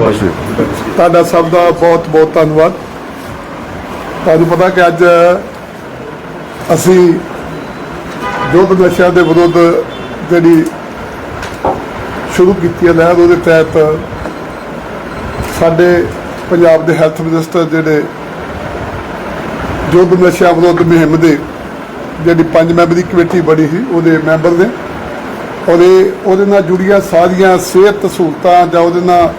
ਬਸ। ਤੁਹਾਡਾ ਸਭ ਦਾ ਬਹੁਤ ਬਹੁਤ ਧੰਨਵਾਦ। ਤੁਹਾਨੂੰ ਪਤਾ ਕਿ ਅੱਜ ਅਸੀਂ ਯੁੱਧ ਨਸ਼ਿਆਂ ਦੇ ਵਿਰੁੱਧ ਜਿਹੜੀ ਸ਼ੁਰੂ ਕੀਤੀ ਹੈ ਲਹਿਰ ਉਹਦੇ ਤਹਿਤ, ਸਾਡੇ ਪੰਜਾਬ ਦੇ ਹੈਲਥ ਮਿਨਿਸਟਰ ਜਿਹੜੇ ਯੁੱਧ ਨਸ਼ਿਆਂ ਵਿਰੁੱਧ ਮੁਹਿੰਮ ਦੇ ਜਿਹੜੀ ਪੰਜ ਮੈਂਬਰੀ ਕਮੇਟੀ ਬਣੀ ਸੀ, ਉਹਦੇ ਮੈਂਬਰ ਨੇ। ਔਰ ਇਹ ਉਹਦੇ ਨਾਲ ਜੁੜੀਆਂ ਸਾਰੀਆਂ ਸਿਹਤ ਸਹੂਲਤਾਂ ਜਾਂ ਉਹਦੇ ਨਾਲ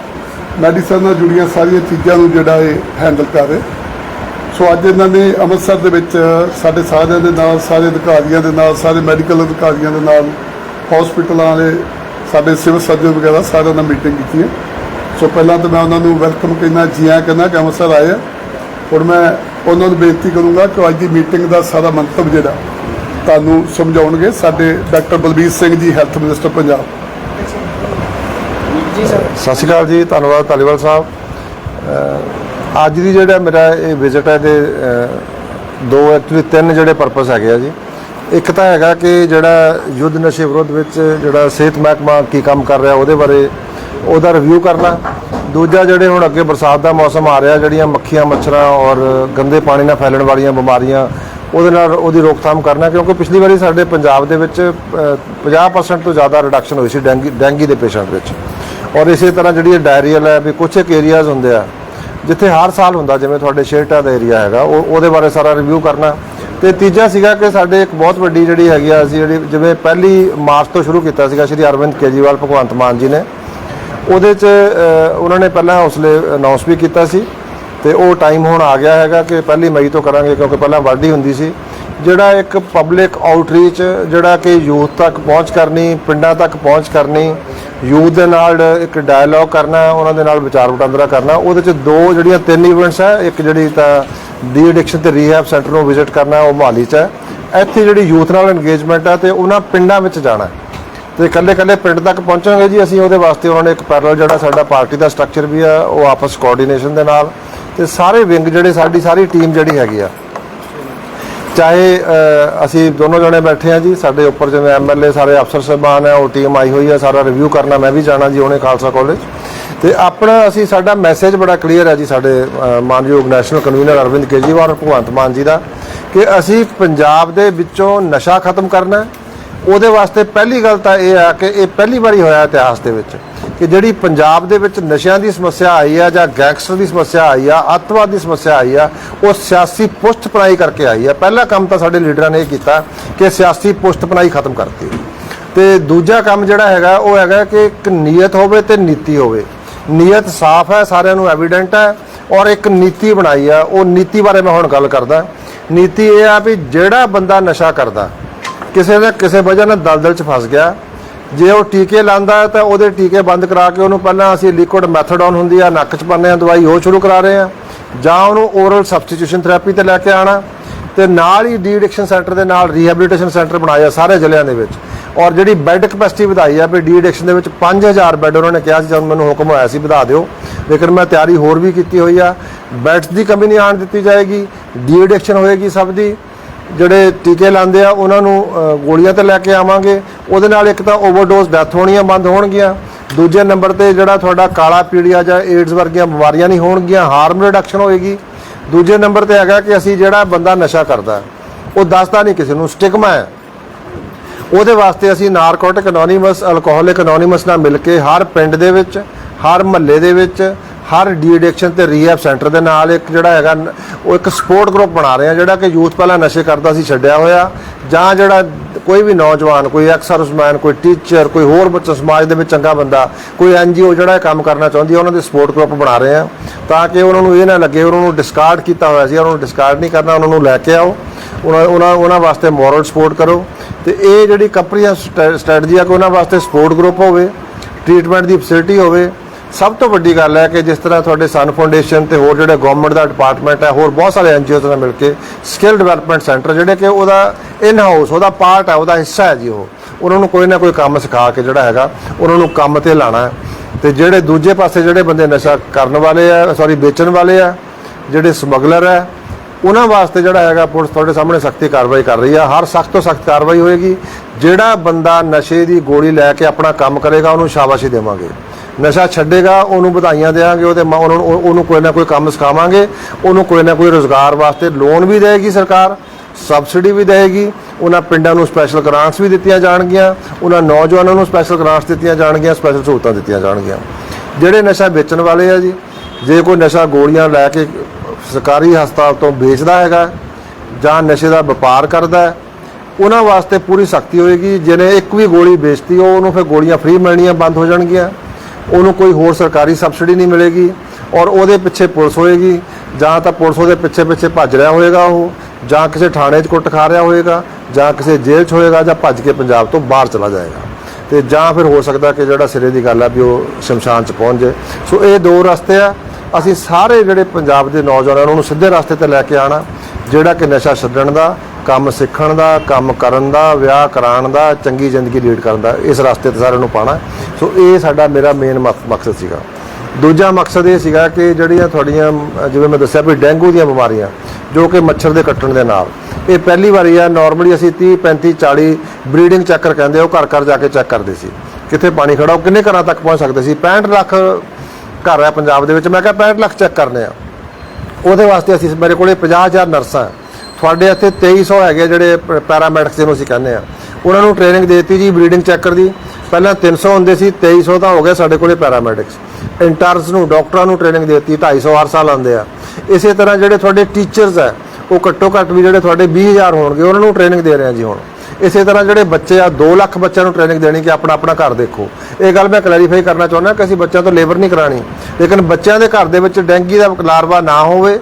ਮੈਡੀਸਨ ਨਾਲ ਜੁੜੀਆਂ ਸਾਰੀਆਂ ਚੀਜ਼ਾਂ ਨੂੰ ਜਿਹੜਾ ਇਹ ਹੈਂਡਲ ਕਰ ਰਹੇ। ਸੋ ਅੱਜ ਇਹਨਾਂ ਨੇ ਅੰਮ੍ਰਿਤਸਰ ਦੇ ਵਿੱਚ ਸਾਡੇ ਸਾਰਿਆਂ ਦੇ ਨਾਲ, ਸਾਰੇ ਅਧਿਕਾਰੀਆਂ ਦੇ ਨਾਲ, ਸਾਰੇ ਮੈਡੀਕਲ ਅਧਿਕਾਰੀਆਂ ਦੇ ਨਾਲ ਹਸਪੀਟਲਾਂ ਦੇ ਸਾਡੇ ਸਿਵਲ ਸਰਜਨ ਵਗੈਰਾ ਸਾਰਿਆਂ ਨਾਲ ਮੀਟਿੰਗ ਕੀਤੀ ਹੈ ਸੋ ਪਹਿਲਾਂ ਤਾਂ ਮੈਂ ਉਹਨਾਂ ਨੂੰ ਵੈਲਕਮ ਕਹਿਣਾ ਜੀਆਂ ਕਹਿੰਦਾ ਕਿ ਅੰਮ੍ਰਿਤਸਰ ਆਏ ਆ। ਹੁਣ ਮੈਂ ਉਹਨਾਂ ਨੂੰ ਬੇਨਤੀ ਕਰੂੰਗਾ ਕਿ ਅੱਜ ਦੀ ਮੀਟਿੰਗ ਦਾ ਸਾਰਾ ਮੰਤਵ ਜਿਹੜਾ ਤੁਹਾਨੂੰ ਸਮਝਾਉਣਗੇ। ਸਾਡੇ doctor Balbir Singh ji health minister Punjab. Sir. ਸਤਿ ਸ਼੍ਰੀ ਅਕਾਲ ਜੀ ਧੰਨਵਾਦ ਧਾਲੀਵਾਲ ਸਾਹਿਬ। ਅੱਜ ਦੀ ਜਿਹੜਾ ਮੇਰਾ ਇਹ ਵਿਜ਼ਿਟ ਹੈ ਦੇ ਦੋ ਐਕਚੁਅਲੀ ਤਿੰਨ ਜਿਹੜੇ ਪਰਪਸ ਹੈਗੇ ਆ ਜੀ। ਇੱਕ ਤਾਂ ਹੈਗਾ ਕਿ ਜਿਹੜਾ ਯੁੱਧ ਨਸ਼ੇ ਵਿਰੁੱਧ ਵਿੱਚ ਜਿਹੜਾ ਸਿਹਤ ਮਹਿਕਮਾ ਕੀ ਕੰਮ ਕਰ ਰਿਹਾ ਉਹਦੇ ਬਾਰੇ ਉਹਦਾ ਰਿਵਿਊ ਕਰਨਾ। ਦੂਜਾ ਜਿਹੜੇ ਹੁਣ ਅੱਗੇ ਬਰਸਾਤ ਦਾ ਮੌਸਮ ਆ ਰਿਹਾ ਜਿਹੜੀਆਂ ਮੱਖੀਆਂ ਮੱਛਰਾਂ ਔਰ ਗੰਦੇ ਪਾਣੀ ਨਾਲ ਫੈਲਣ ਵਾਲੀਆਂ ਬਿਮਾਰੀਆਂ ਉਹਦੇ ਨਾਲ ਉਹਦੀ ਰੋਕਥਾਮ ਕਰਨਾ ਕਿਉਂਕਿ ਪਿਛਲੀ ਵਾਰੀ ਸਾਡੇ ਪੰਜਾਬ ਦੇ ਵਿੱਚ ਅਹ, 50% ਤੋਂ ਜ਼ਿਆਦਾ ਰਿਡਕਸ਼ਨ ਹੋਈ ਸੀ ਡੈਂਗੀ ਡੈਂਗੀ ਦੇ ਪੇਸ਼ੈਂਟ ਵਿੱਚ। ਔਰ ਇਸੇ ਤਰ੍ਹਾਂ ਜਿਹੜੀ ਡਾਇਰੀਅਲ ਹੈ ਵੀ ਕੁਝ ਇੱਕ ਏਰੀਆਜ਼ ਹੁੰਦੇ ਆ, ਜਿੱਥੇ ਹਰ ਸਾਲ ਹੁੰਦਾ, ਜਿਵੇਂ ਤੁਹਾਡੇ ਸ਼ੇਰਟਾ ਦਾ ਏਰੀਆ ਹੈਗਾ, ਉਹ, ਉਹਦੇ ਬਾਰੇ ਸਾਰਾ ਰਿਵਿਊ ਕਰਨਾ। ਤੇ ਤੀਜਾ ਸੀਗਾ ਕਿ ਸਾਡੇ ਇੱਕ ਬਹੁਤ ਵੱਡੀ ਜਿਹੜੀ ਹੈਗੀ ਆ, ਅਸੀਂ ਜਿਹੜੀ ਜਿਵੇਂ ਪਹਿਲੀ ਮਾਰਚ ਤੋਂ ਸ਼ੁਰੂ ਕੀਤਾ ਸੀਗਾ, ਸ਼੍ਰੀ ਅਰਵਿੰਦ ਕੇਜਰੀਵਾਲ, ਭਗਵੰਤ ਮਾਨ ਜੀ ਨੇ। ਉਹਦੇ 'ਚ ਉਹਨਾਂ ਨੇ ਪਹਿਲਾਂ ਹੌਸਲੇ ਅਨਾਉਂਸ ਵੀ ਕੀਤਾ ਸੀ। ਤੇ ਉਹ ਟਾਈਮ ਹੁਣ ਆ ਗਿਆ ਹੈਗਾ ਕਿ ਪਹਿਲੀ ਮਈ ਤੋਂ ਕਰਾਂਗੇ, ਕਿਉਂਕਿ ਪਹਿਲਾਂ ਵਾਢੀ ਹੁੰਦੀ ਸੀ। ਜਿਹੜਾ ਇੱਕ ਪਬਲਿਕ ਆਊਟਰੀਚ ਜਿਹੜਾ ਕਿ ਯੂਥ ਤੱਕ ਪਹੁੰਚ ਕਰਨੀ, ਪਿੰਡਾਂ ਤੱਕ ਪਹੁੰਚ ਕਰਨੀ, ਯੂਥ ਦੇ ਨਾਲ ਇੱਕ ਡਾਇਲੌਗ ਕਰਨਾ, ਉਹਨਾਂ ਦੇ ਨਾਲ ਵਿਚਾਰ ਵਟਾਂਦਰਾ ਕਰਨਾ, ਉਹਦੇ 'ਚ ਦੋ ਜਿਹੜੀਆਂ ਤਿੰਨ ਇਵੈਂਟਸ ਹੈ, ਇੱਕ ਜਿਹੜੀ ਤਾਂ ਡੀ ਐਡਿਕਸ਼ਨ ਤੇ ਰੀਹੈਬ ਸੈਂਟਰ ਨੂੰ ਵਿਜ਼ਿਟ ਕਰਨਾ, ਉਹ ਮੋਹਾਲੀ 'ਚ ਹੈ। ਇੱਥੇ ਜਿਹੜੀ ਯੂਥ ਨਾਲ ਇੰਗੇਜਮੈਂਟ ਹੈ ਤੇ ਉਹਨਾਂ ਪਿੰਡਾਂ ਵਿੱਚ ਜਾਣਾ ਹੈ। ਤੇ ਇਕੱਲੇ ਇਕੱਲੇ ਪਿੰਡ ਤੱਕ ਪਹੁੰਚਾਂਗੇ ਜੀ, ਅਸੀਂ ਉਹਦੇ ਵਾਸਤੇ ਉਹਨਾਂ ਨੇ ਇੱਕ ਪੈਰਲਲ ਜਿਹੜਾ ਸਾਡਾ ਪਾਰਟੀ ਦਾ ਸਟਰਕਚਰ ਵੀ ਆ, ਉਹ ਆਪਸ ਕੋਆਰਡੀਨੇਸ਼ਨ ਦੇ ਨਾਲ। ਤੇ ਸਾਰੇ ਵਿੰਗ ਜਿਹੜੇ, ਸਾਡੀ ਸਾਰੀ ਟੀਮ ਜਿਹੜੀ ਹੈਗੀ ਆ ਚਾਹੇ ਅਸੀਂ ਦੋਨੋਂ ਜਣੇ ਬੈਠੇ ਆ ਜੀ, ਸਾਡੇ ਉੱਪਰ ਜਿਵੇਂ ਐਮਐਲਏ ਸਾਰੇ ਅਫਸਰ ਸਾਹਿਬਾਨ ਹੈ, ਉਹ ਟੀਮ ਆਈ ਹੋਈ ਆ ਸਾਰਾ ਰਿਵਿਊ ਕਰਨਾ, ਮੈਂ ਵੀ ਜਾਣਾ ਜੀ ਉਹਨੇ ਖਾਲਸਾ ਕਾਲਜ ਤੇ ਆਪਣਾ ਅਸੀਂ, ਸਾਡਾ ਮੈਸੇਜ ਬੜਾ ਕਲੀਅਰ ਹੈ ਜੀ ਸਾਡੇ ਮਾਨਯੋਗ ਨੈਸ਼ਨਲ ਕਨਵੀਨਰ ਅਰਵਿੰਦ ਕੇਜਰੀਵਾਲ ਔਰ ਭਗਵੰਤ ਮਾਨ ਜੀ ਦਾ ਕਿ ਅਸੀਂ ਪੰਜਾਬ ਦੇ ਵਿੱਚੋਂ ਨਸ਼ਾ ਖਤਮ ਕਰਨਾ ਉਹਦੇ ਵਾਸਤੇ ਪਹਿਲੀ ਗੱਲ ਤਾਂ ਇਹ ਆ ਕਿ ਇਹ ਪਹਿਲੀ ਵਾਰੀ ਹੋਇਆ ਇਤਿਹਾਸ ਦੇ ਵਿੱਚ। ਕਿ ਜਿਹੜੀ ਪੰਜਾਬ ਦੇ ਵਿੱਚ ਨਸ਼ਿਆਂ ਦੀ ਸਮੱਸਿਆ ਆਈ ਆ ਜਾਂ ਗੈਂਗਸਟਰ ਦੀ ਸਮੱਸਿਆ ਆਈ ਆ, ਅੱਤਵਾਦ ਦੀ ਸਮੱਸਿਆ ਆਈ ਆ, ਉਹ ਸਿਆਸੀ ਪੁਸ਼ਤਪਨਾਈ ਕਰਕੇ ਆਈ ਆ। ਪਹਿਲਾ ਕੰਮ ਤਾਂ ਸਾਡੇ ਲੀਡਰਾਂ ਨੇ ਇਹ ਕੀਤਾ ਕਿ ਸਿਆਸੀ ਪੁਸ਼ਤਪਨਾਈ ਖਤਮ ਕਰਤੀ। ਤੇ ਦੂਜਾ ਕੰਮ ਜਿਹੜਾ ਹੈਗਾ, ਉਹ ਹੈਗਾ ਕਿ ਇੱਕ ਨੀਅਤ ਹੋਵੇ ਤੇ ਨੀਤੀ ਹੋਵੇ। ਨੀਅਤ ਸਾਫ਼ ਹੈ, ਸਾਰਿਆਂ ਨੂੰ ਐਵੀਡੈਂਟ ਹੈ ਔਰ ਇੱਕ ਨੀਤੀ ਬਣਾਈ ਆ। ਉਹ ਨੀਤੀ ਬਾਰੇ ਮੈਂ ਹੁਣ ਗੱਲ ਕਰਦਾ। ਨੀਤੀ ਇਹ ਆ ਵੀ ਜਿਹੜਾ ਬੰਦਾ ਨਸ਼ਾ ਕਰਦਾ, ਕਿਸੇ ਨਾ ਕਿਸੇ ਵਜ੍ਹਾ ਨਾਲ ਦਲਦਲ 'ਚ ਫਸ ਗਿਆ ਜੇ ਉਹ ਟੀਕੇ ਲਾਂਦਾ ਹੈ ਤਾਂ ਉਹਦੇ ਟੀਕੇ ਬੰਦ ਕਰਾ ਕੇ ਉਹਨੂੰ ਪਹਿਲਾਂ ਅਸੀਂ ਲਿਕੁਇਡ ਮੈਥਡੋਨ ਹੁੰਦੀ ਆ, ਨੱਕ 'ਚ ਪਾਉਂਦੇ ਆ, ਦਵਾਈ ਉਹ ਸ਼ੁਰੂ ਕਰਾ ਰਹੇ ਆ। ਜਾਂ ਉਹਨੂੰ ਓਰਲ ਸਬਸਟੀਟਿਊਸ਼ਨ ਥੈਰੇਪੀ ਤੇ ਲੈ ਕੇ ਆਣਾ ਤੇ ਨਾਲ ਹੀ ਡੀ ਐਡਿਕਸ਼ਨ ਸੈਂਟਰ ਦੇ ਨਾਲ ਰੀਹੈਬਿਲਿਟੇਸ਼ਨ ਸੈਂਟਰ ਬਣਾਇਆ ਸਾਰੇ ਜ਼ਿਲ੍ਹਿਆਂ ਦੇ ਵਿੱਚ। ਔਰ ਜਿਹੜੀ ਬੈੱਡ ਕਪੈਸਿਟੀ ਵਧਾਈ ਆ ਵੀ ਡੀ ਐਡਿਕਸ਼ਨ ਦੇ ਵਿੱਚ 5000 ਬੈੱਡ ਉਹਨਾਂ ਨੇ ਕਿਹਾ ਸੀ, ਜਦੋਂ ਮੈਨੂੰ ਹੁਕਮ ਹੋਇਆ ਸੀ ਵਧਾ ਦਿਓ। ਲੇਕਿਨ ਮੈਂ ਤਿਆਰੀ ਹੋਰ ਵੀ ਕੀਤੀ ਹੋਈ ਆ। ਬੈੱਡਸ ਦੀ ਕਮੀ ਨਹੀਂ ਆਣ ਦਿੱਤੀ ਜਾਏਗੀ ਡੀ ਐਡਿਕਸ਼ਨ ਹੋਏਗੀ ਸਭ ਦੀ। ਜਿਹੜੇ ਟੀਕੇ ਲਾਉਂਦੇ ਆ, ਉਹਨਾਂ ਨੂੰ ਗੋਲੀਆਂ ਤੇ ਲੈ ਕੇ ਆਵਾਂਗੇ। ਉਹਦੇ ਨਾਲ ਇੱਕ ਤਾਂ ਓਵਰਡੋਜ਼ ਡੈਥ ਹੋਣੀਆਂ ਬੰਦ ਹੋਣਗੀਆਂ। ਦੂਜੇ ਨੰਬਰ ਤੇ ਜਿਹੜਾ ਤੁਹਾਡਾ ਕਾਲਾ ਪੀੜੀਆ ਜਾਂ ਏਡਸ ਵਰਗੀਆਂ ਬਿਮਾਰੀਆਂ ਨਹੀਂ ਹੋਣਗੀਆਂ, ਹਾਰਮ ਰਿਡਕਸ਼ਨ ਹੋਏਗੀ। ਦੂਜੇ ਨੰਬਰ ਤੇ ਹੈਗਾ ਕਿ ਅਸੀਂ ਜਿਹੜਾ ਬੰਦਾ ਨਸ਼ਾ ਕਰਦਾ, ਉਹ ਦੱਸਦਾ ਨਹੀਂ ਕਿਸੇ ਨੂੰ, ਸਟਿਗਮਾ ਹੈ। ਉਹਦੇ ਵਾਸਤੇ ਅਸੀਂ ਨਾਰਕੋਟਿਕ ਅਨੋਨਿਮਸ ਅਲਕੋਹਲਿਕ ਅਨੋਨਿਮਸ ਨਾਲ ਮਿਲ ਕੇ ਹਰ ਪਿੰਡ ਦੇ ਵਿੱਚ, ਹਰ ਮਹੱਲੇ ਦੇ ਵਿੱਚ ਹਰ ਡੀ ਐਡਿਕਸ਼ਨ ਤੇ ਰੀਹੈਬ ਸੈਂਟਰ ਦੇ ਨਾਲ ਇੱਕ ਜਿਹੜਾ ਹੈਗਾ, ਉਹ ਇੱਕ ਸਪੋਰਟ ਗਰੁੱਪ ਬਣਾ ਰਹੇ ਆ ਜਿਹੜਾ ਕਿ ਯੂਥ ਪਹਿਲਾਂ ਨਸ਼ੇ ਕਰਦਾ ਸੀ, ਛੱਡਿਆ ਹੋਇਆ। ਜਾਂ ਜਿਹੜਾ ਕੋਈ ਵੀ ਨੌਜਵਾਨ, ਕੋਈ ਐਕਸ ਸਰਵਿਸਮੈਨ ਕੋਈ ਟੀਚਰ ਕੋਈ ਹੋਰ ਬੱਚਾ, ਸਮਾਜ ਦੇ ਵਿੱਚ ਚੰਗਾ ਬੰਦਾ, ਕੋਈ ਐਨਜੀਓ ਜਿਹੜਾ ਇਹ ਕੰਮ ਕਰਨਾ ਚਾਹੁੰਦੀ ਹੈ, ਉਹਨਾਂ ਦੇ ਸਪੋਰਟ ਗਰੁੱਪ ਬਣਾ ਰਹੇ ਆ ਤਾਂ ਕਿ ਉਹਨਾਂ ਨੂੰ ਇਹ ਨਾ ਲੱਗੇ, ਉਹਨਾਂ ਨੂੰ ਡਿਸਕਾਰਡ ਕੀਤਾ ਹੋਇਆ ਸੀ, ਉਹਨਾਂ ਨੂੰ ਡਿਸਕਾਰਡ ਨਹੀਂ ਕਰਨਾ, ਉਹਨਾਂ ਨੂੰ ਲੈ ਕੇ ਆਓ। ਉਹਨਾਂ ਉਹਨਾਂ ਵਾਸਤੇ ਮੋਰਲ ਸਪੋਰਟ ਕਰੋ। ਤੇ ਇਹ ਜਿਹੜੀ ਕੰਪਨੀ ਸਟ੍ਰੈਟਜੀ ਆ ਕਿ ਉਹਨਾਂ ਵਾਸਤੇ ਸਪੋਰਟ ਗਰੁੱਪ ਹੋਵੇ ਟ੍ਰੀਟਮੈਂਟ ਦੀ ਫੈਸਿਲਿਟੀ ਹੋਵੇ ਸਭ ਤੋਂ ਵੱਡੀ ਗੱਲ ਹੈ ਕਿ ਜਿਸ ਤਰ੍ਹਾਂ ਤੁਹਾਡੇ ਸਨ ਫਾਊਂਡੇਸ਼ਨ ਤੇ ਹੋਰ ਜਿਹੜਾ ਗਵਰਨਮੈਂਟ ਦਾ ਡਿਪਾਰਟਮੈਂਟ ਹੈ, ਹੋਰ ਬਹੁਤ ਸਾਰੇ ਐਨਜੀਓਜ਼ ਨਾਲ ਮਿਲ ਕੇ ਸਕਿੱਲ ਡਿਵੈਲਪਮੈਂਟ ਸੈਂਟਰ ਜਿਹੜੇ ਕਿ ਉਹਦਾ ਇਨ ਹਾਊਸ ਉਹਦਾ ਪਾਰਟ ਹੈ, ਉਹਦਾ ਹਿੱਸਾ ਹੈ ਜੀ ਉਹ। ਉਹਨਾਂ ਨੂੰ ਕੋਈ ਨਾ ਕੋਈ ਕੰਮ ਸਿਖਾ ਕੇ ਜਿਹੜਾ ਹੈਗਾ, ਉਹਨਾਂ ਨੂੰ ਕੰਮ ਤੇ ਲਾਣਾ ਹੈ। ਤੇ ਜਿਹੜੇ ਦੂਜੇ ਪਾਸੇ ਜਿਹੜੇ ਬੰਦੇ ਨਸ਼ਾ ਕਰਨ ਵਾਲੇ ਆ ਸੌਰੀ ਵੇਚਣ ਵਾਲੇ ਆ, ਜਿਹੜੇ ਸਮਗਲਰ ਹੈ, ਉਹਨਾਂ ਵਾਸਤੇ ਜਿਹੜਾ ਹੈਗਾ ਪੁਲਿਸ ਤੁਹਾਡੇ ਸਾਹਮਣੇ ਸਖਤੀ ਕਾਰਵਾਈ ਕਰ ਰਹੀ ਆ। ਹਰ ਸਖਤ ਤੋਂ ਸਖਤ ਕਾਰਵਾਈ ਹੋਏਗੀ। ਜਿਹੜਾ ਬੰਦਾ ਨਸ਼ੇ ਦੀ ਗੋਲੀ ਲੈ ਕੇ ਆਪਣਾ ਕੰਮ ਕਰੇਗਾ, ਉਹਨੂੰ ਸ਼ਾਬਾਸ਼ੀ ਦੇਵਾਂਗੇ। ਨਸ਼ਾ ਛੱਡੇਗਾ, ਉਹਨੂੰ ਵਧਾਈਆਂ ਦੇਵਾਂਗੇ ਉਹਦੇ ਮ- ਉਹਨੂੰ, ਉਹ- ਉਹਨੂੰ ਕੋਈ ਨਾ ਕੋਈ ਕੰਮ ਸਿਖਾਵਾਂਗੇ, ਉਹਨੂੰ ਕੋਈ ਨਾ ਕੋਈ ਰੋਜ਼ਗਾਰ ਵਾਸਤੇ ਲੋਨ ਵੀ ਦੇਗੀ ਸਰਕਾਰ, ਸਬਸਿਡੀ ਵੀ ਦੇਗੀ ਉਹਨਾਂ ਪਿੰਡਾਂ ਨੂੰ ਸਪੈਸ਼ਲ ਗ੍ਰਾਂਟਸ ਵੀ ਦਿੱਤੀਆਂ ਜਾਣਗੀਆਂ, ਉਹਨਾਂ ਨੌਜਵਾਨਾਂ ਨੂੰ ਸਪੈਸ਼ਲ ਗ੍ਰਾਂਟਸ ਦਿੱਤੀਆਂ ਜਾਣਗੀਆਂ ਸਪੈਸ਼ਲ ਸਹੂਲਤਾਂ ਦਿੱਤੀਆਂ ਜਾਣਗੀਆਂ। ਜਿਹੜੇ ਨਸ਼ਾ ਵੇਚਣ ਵਾਲੇ ਆ ਜੀ, ਜੇ ਕੋਈ ਨਸ਼ਾ ਗੋਲੀਆਂ ਲੈ ਕੇ ਸਰਕਾਰੀ ਹਸਪਤਾਲ ਤੋਂ ਵੇਚਦਾ ਹੈਗਾ, ਜਾਂ ਨਸ਼ੇ ਦਾ ਵਪਾਰ ਕਰਦਾ ਹੈ ਉਹਨਾਂ ਵਾਸਤੇ ਪੂਰੀ ਸਖਤੀ ਹੋਏਗੀ, ਜਿਹਨੇ ਇੱਕ ਵੀ ਗੋਲੀ ਵੇਚਤੀ, ਉਹ ਉਹਨੂੰ ਫਿਰ ਗੋਲੀਆਂ ਫ੍ਰੀ ਮਿਲਣੀਆਂ ਬੰਦ ਹੋ ਜਾਣਗੀਆਂ। ਉਹਨੂੰ ਕੋਈ ਹੋਰ ਸਰਕਾਰੀ ਸਬਸਿਡੀ ਨਹੀਂ ਮਿਲੇਗੀ ਔਰ ਉਹਦੇ ਪਿੱਛੇ ਪੁਲਿਸ ਹੋਏਗੀ, ਜਾਂ ਤਾਂ ਪੁਲਿਸ ਉਹਦੇ ਪਿੱਛੇ ਪਿੱਛੇ ਭੱਜ ਰਿਹਾ ਹੋਏਗਾ ਉਹ, ਜਾਂ ਕਿਸੇ ਥਾਣੇ 'ਚ ਕੁੱਟ ਖਾ ਰਿਹਾ ਹੋਏਗਾ, ਜਾਂ ਕਿਸੇ ਜੇਲ੍ਹ 'ਚ ਹੋਏਗਾ, ਜਾਂ ਭੱਜ ਕੇ ਪੰਜਾਬ ਤੋਂ ਬਾਹਰ ਚਲਾ ਜਾਏਗਾ। ਤੇ ਜਾਂ ਫਿਰ ਹੋ ਸਕਦਾ ਕਿ ਜਿਹੜਾ ਸਿਰੇ ਦੀ ਗੱਲ ਆ ਵੀ ਉਹ ਸ਼ਮਸ਼ਾਨ 'ਚ ਪਹੁੰਚ ਜਾਏ ਸੋ ਇਹ ਦੋ ਰਸਤੇ ਆ। ਅਸੀਂ ਸਾਰੇ ਜਿਹੜੇ ਪੰਜਾਬ ਦੇ ਨੌਜਵਾਨਾਂ ਨੂੰ ਉਹਨੂੰ ਸਿੱਧੇ ਰਸਤੇ ਤੇ ਲੈ ਕੇ ਆਣਾ ਜਿਹੜਾ ਕਿ ਨਸ਼ਾ ਛੱਡਣ ਦਾ ਕੰਮ ਸਿੱਖਣ ਦਾ, ਕੰਮ ਕਰਨ ਦਾ, ਵਿਆਹ ਕਰਾਉਣ ਦਾ, ਚੰਗੀ ਜ਼ਿੰਦਗੀ ਲੀਡ ਕਰਨ ਦਾ, ਇਸ ਰਸਤੇ ਤੇ ਸਾਰਿਆਂ ਨੂੰ ਪਾਣਾ ਸੋ ਇਹ ਸਾਡਾ ਮੇਰਾ ਮੇਨ ਮਕਸਦ ਸੀਗਾ। ਦੂਜਾ ਮਕਸਦ ਇਹ ਸੀਗਾ ਕਿ ਜਿਹੜੀਆਂ ਤੁਹਾਡੀਆਂ, ਜਿਵੇਂ ਮੈਂ ਦੱਸਿਆ ਵੀ ਡੈਂਗੂ ਦੀਆਂ ਬਿਮਾਰੀਆਂ, ਜੋ ਕਿ ਮੱਛਰ ਦੇ ਕੱਟਣ ਦੇ ਨਾਲ। ਇਹ ਪਹਿਲੀ ਵਾਰੀ ਆ ਨਾਰਮਲੀ ਅਸੀਂ 30 35 40 ਬਰੀਡਿੰਗ ਚੱਕਰ ਕਹਿੰਦੇ ਉਹ ਘਰ ਘਰ ਜਾ ਕੇ ਚੈੱਕ ਕਰਦੇ ਸੀ। ਕਿੱਥੇ ਪਾਣੀ ਖੜਾ, ਉਹ ਕਿੰਨੇ ਘਰਾਂ ਤੱਕ ਪਹੁੰਚ ਸਕਦੇ ਸੀ? 65 ਲੱਖ ਘਰ ਹੈ ਪੰਜਾਬ ਦੇ ਵਿੱਚ। ਮੈਂ ਕਿਹਾ 65 ਲੱਖ ਚੈੱਕ ਕਰਨੇ ਆ। ਉਹਦੇ ਵਾਸਤੇ ਅਸੀਂ ਮੇਰੇ ਕੋਲੇ 50000 ਨਰਸਾਂ ਤੁਹਾਡੇ ਇੱਥੇ 2300 ਹੈਗੇ ਜਿਹੜੇ ਪੈਰਾਮੈਡਿਕਸ ਜਿਹਨੂੰ ਅਸੀਂ ਕਹਿੰਦੇ ਆ। ਉਹਨਾਂ ਨੂੰ ਟ੍ਰੇਨਿੰਗ ਦਿੱਤੀ ਜੀ ਬਰੀਡਿੰਗ ਚੈੱਕਰ ਦੀ ਪਹਿਲਾਂ 300 ਹੁੰਦੇ ਸੀ 2300 ਤਾਂ ਹੋ ਗਿਆ ਸਾਡੇ ਕੋਲੇ ਪੈਰਾਮੈਡਿਕਸ ਇੰਟਰਨਸ ਨੂੰ ਡਾਕਟਰਾਂ ਨੂੰ ਟ੍ਰੇਨਿੰਗ ਦੇਤੀ 250 ਹਰ ਸਾਲ ਆਉਂਦੇ ਆ। ਇਸੇ ਤਰ੍ਹਾਂ ਜਿਹੜੇ ਤੁਹਾਡੇ ਟੀਚਰਸ ਆ, ਉਹ ਘੱਟੋ ਘੱਟ ਵੀ ਜਿਹੜੇ ਤੁਹਾਡੇ 20000 ਹੋਣਗੇ, ਉਹਨਾਂ ਨੂੰ ਟ੍ਰੇਨਿੰਗ ਦੇ ਰਹੇ ਆ ਜੀ ਹੁਣ। ਇਸੇ ਤਰ੍ਹਾਂ ਜਿਹੜੇ ਬੱਚੇ ਆ 2 ਲੱਖ ਬੱਚਿਆਂ ਨੂੰ ਟ੍ਰੇਨਿੰਗ ਦੇਣੀ ਕਿ ਆਪਣਾ ਆਪਣਾ ਘਰ ਦੇਖੋ। ਇਹ ਗੱਲ ਮੈਂ ਕਲੈਰੀਫਾਈ ਕਰਨਾ ਚਾਹੁੰਦਾ ਕਿ ਅਸੀਂ ਬੱਚਿਆਂ ਤੋਂ ਲੇਬਰ ਨਹੀਂ ਕਰਾਣੀ ਲੇਕਿਨ ਬੱਚਿਆਂ ਦੇ ਘਰ ਦੇ ਵਿੱਚ ਡੈਂਗੀ ਦਾ ਲਾਰਵਾ ਨਾ ਹੋਵੇ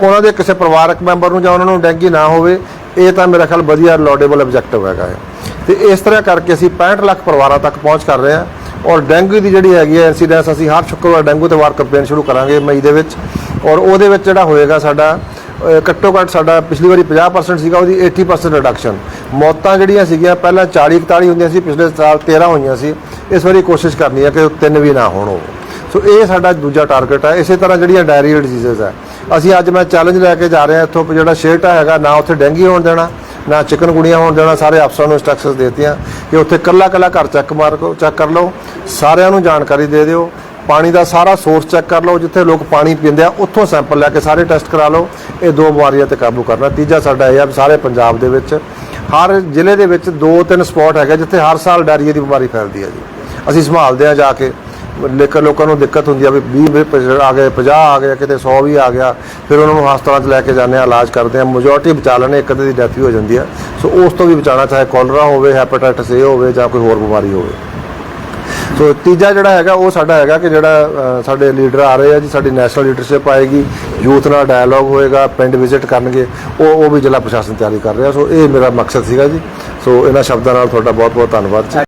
ਉਹਨਾਂ ਦੇ ਕਿਸੇ ਪਰਿਵਾਰਕ ਮੈਂਬਰ ਨੂੰ ਜਾਂ ਉਹਨਾਂ ਨੂੰ ਡੈਂਗੀ ਨਾ ਹੋਵੇ, ਇਹ ਤਾਂ ਮੇਰਾ ਖਿਆਲ ਵਧੀਆ ਲਾਡੇਬਲ ਆਬਜੈਕਟਿਵ ਹੈਗਾ ਹੈ ਤੇ ਇਸ ਤਰ੍ਹਾਂ ਕਰਕੇ ਅਸੀਂ 65 ਲੱਖ ਪਰਿਵਾਰਾਂ ਤੱਕ ਪਹੁੰਚ ਕਰ ਰਹੇ ਹਾਂ ਔਰ ਡੈਂਗੂ ਦੀ ਜਿਹੜੀ ਹੈਗੀ ਹੈ ਇਨਸੀਡੈਂਸ ਅਸੀਂ ਹਰ ਸ਼ੁੱਕਰਵਾਰ ਡੈਂਗੂ ਤੇ ਵਾਰ ਕੰਪੇਨ ਸ਼ੁਰੂ ਕਰਾਂਗੇ ਮਈ ਦੇ ਵਿੱਚ ਔਰ ਉਹਦੇ ਵਿੱਚ ਜਿਹੜਾ ਹੋਏਗਾ ਸਾਡਾ ਘੱਟੋ ਘੱਟ ਸਾਡਾ ਪਿਛਲੀ ਵਾਰੀ 50% ਸੀਗਾ, ਉਹਦੀ 80% ਰਿਡਕਸ਼ਨ ਮੌਤਾਂ ਜਿਹੜੀਆਂ ਸੀਗੀਆਂ, ਪਹਿਲਾਂ 40 41 ਹੁੰਦੀਆਂ ਸੀ, ਪਿਛਲੇ ਸਾਲ 13 ਹੋਈਆਂ ਸੀ। ਇਸ ਵਾਰੀ ਕੋਸ਼ਿਸ਼ ਕਰਨੀ ਹੈ ਕਿ ਤਿੰਨ ਵੀ ਨਾ ਹੋਣ ਉਹ। ਸੋ ਇਹ ਸਾਡਾ ਦੂਜਾ ਟਾਰਗੇਟ ਹੈ। ਇਸੇ ਤਰ੍ਹਾਂ ਜਿਹੜੀਆਂ ਡਾਇਰੀਅਲ ਡਿਜੀਜ਼ ਹੈ ਅਸੀਂ ਅੱਜ ਮੈਂ ਚੈਲੰਜ ਲੈ ਕੇ ਜਾ ਰਿਹਾ ਇੱਥੋਂ ਜਿਹੜਾ ਸ਼ੇਰਟਾ ਹੈਗਾ, ਨਾ ਉੱਥੇ ਡੈਂਗੀ ਹੋਣ ਦੇਣਾ, ਨਾ ਚਿਕਨ ਗੁਣੀਆਂ ਹੋਣ ਦੇਣਾ, ਸਾਰੇ ਅਫਸਰਾਂ ਨੂੰ ਇੰਸਟਰਕਸ਼ਨਸ ਦਿੱਤੀਆਂ ਕਿ ਉੱਥੇ ਕੱਲਾ ਕੱਲਾ ਘਰ ਚੈੱਕ ਮਾਰ ਕੋ ਚੈੱਕ ਕਰ ਲਓ, ਸਾਰਿਆਂ ਨੂੰ ਜਾਣਕਾਰੀ ਦੇ ਦਿਓ, ਪਾਣੀ ਦਾ ਸਾਰਾ ਸੋਰਸ ਚੈੱਕ ਕਰ ਲਓ, ਜਿੱਥੇ ਲੋਕ ਪਾਣੀ ਪੀਂਦੇ ਆ, ਉੱਥੋਂ ਸੈਂਪਲ ਲੈ ਕੇ ਸਾਰੇ ਟੈਸਟ ਕਰਾ ਲਓ, ਇਹ ਦੋ ਬਿਮਾਰੀਆਂ ਤੇ ਕਾਬੂ ਕਰਨਾ। ਤੀਜਾ ਸਾਡਾ ਇਹ ਆ ਵੀ ਸਾਰੇ ਪੰਜਾਬ ਦੇ ਵਿੱਚ, ਹਰ ਜ਼ਿਲ੍ਹੇ ਦੇ ਵਿੱਚ ਦੋ ਤਿੰਨ ਸਪੌਟ ਹੈਗੇ, ਜਿੱਥੇ ਹਰ ਸਾਲ ਡਾਇਰੀਆ ਦੀ ਬਿਮਾਰੀ ਫੈਲਦੀ ਹੈ ਜੀ। ਅਸੀਂ ਸੰਭਾਲਦੇ ਆ ਜਾ ਕੇ। ਲੇਕਿਨ ਲੋਕਾਂ ਨੂੰ ਦਿੱਕਤ ਹੁੰਦੀ ਆ ਵੀ 20 ਵੀ ਆ ਗਏ 50 ਆ ਗਿਆ ਕਿਤੇ 100 ਵੀ ਆ ਗਿਆ, ਫਿਰ ਉਹਨਾਂ ਨੂੰ ਹਸਪਤਾਲਾਂ 'ਚ ਲੈ ਕੇ ਜਾਂਦੇ ਆ, ਇਲਾਜ ਕਰਦੇ ਆ। ਮੈਜੋਰਟੀ ਬਚਾ ਲੈਣੇ ਇੱਕ ਅੱਧੇ ਦੀ ਡੈਥ ਵੀ ਹੋ ਜਾਂਦੀ ਆ। ਸੋ ਉਸ ਤੋਂ ਵੀ ਬਚਾਉਣਾ, ਚਾਹੇ ਕੋਲਰਾ ਹੋਵੇ ਹੈਪੇਟਾਈਟਸ ਏ ਹੋਵੇ ਜਾਂ ਕੋਈ ਹੋਰ ਬਿਮਾਰੀ ਹੋਵੇ। ਸੋ ਤੀਜਾ ਜਿਹੜਾ ਹੈਗਾ, ਉਹ ਸਾਡਾ ਹੈਗਾ ਕਿ ਜਿਹੜਾ ਸਾਡੇ ਲੀਡਰ ਆ ਰਹੇ ਆ ਜੀ, ਸਾਡੀ ਨੈਸ਼ਨਲ ਲੀਡਰਸ਼ਿਪ ਆਏਗੀ ਯੂਥ ਨਾਲ ਡਾਇਲੋਗ ਹੋਏਗਾ, ਪਿੰਡ ਵਿਜ਼ਿਟ ਕਰਨਗੇ, ਉਹ ਉਹ ਵੀ ਜ਼ਿਲ੍ਹਾ ਪ੍ਰਸ਼ਾਸਨ ਤਿਆਰੀ ਕਰ ਰਿਹਾ। ਸੋ ਇਹ ਮੇਰਾ ਮਕਸਦ ਸੀਗਾ ਜੀ। ਸੋ ਇਹਨਾਂ ਸ਼ਬਦਾਂ ਨਾਲ ਤੁਹਾਡਾ ਬਹੁਤ ਬਹੁਤ ਧੰਨਵਾਦ ਜੀ।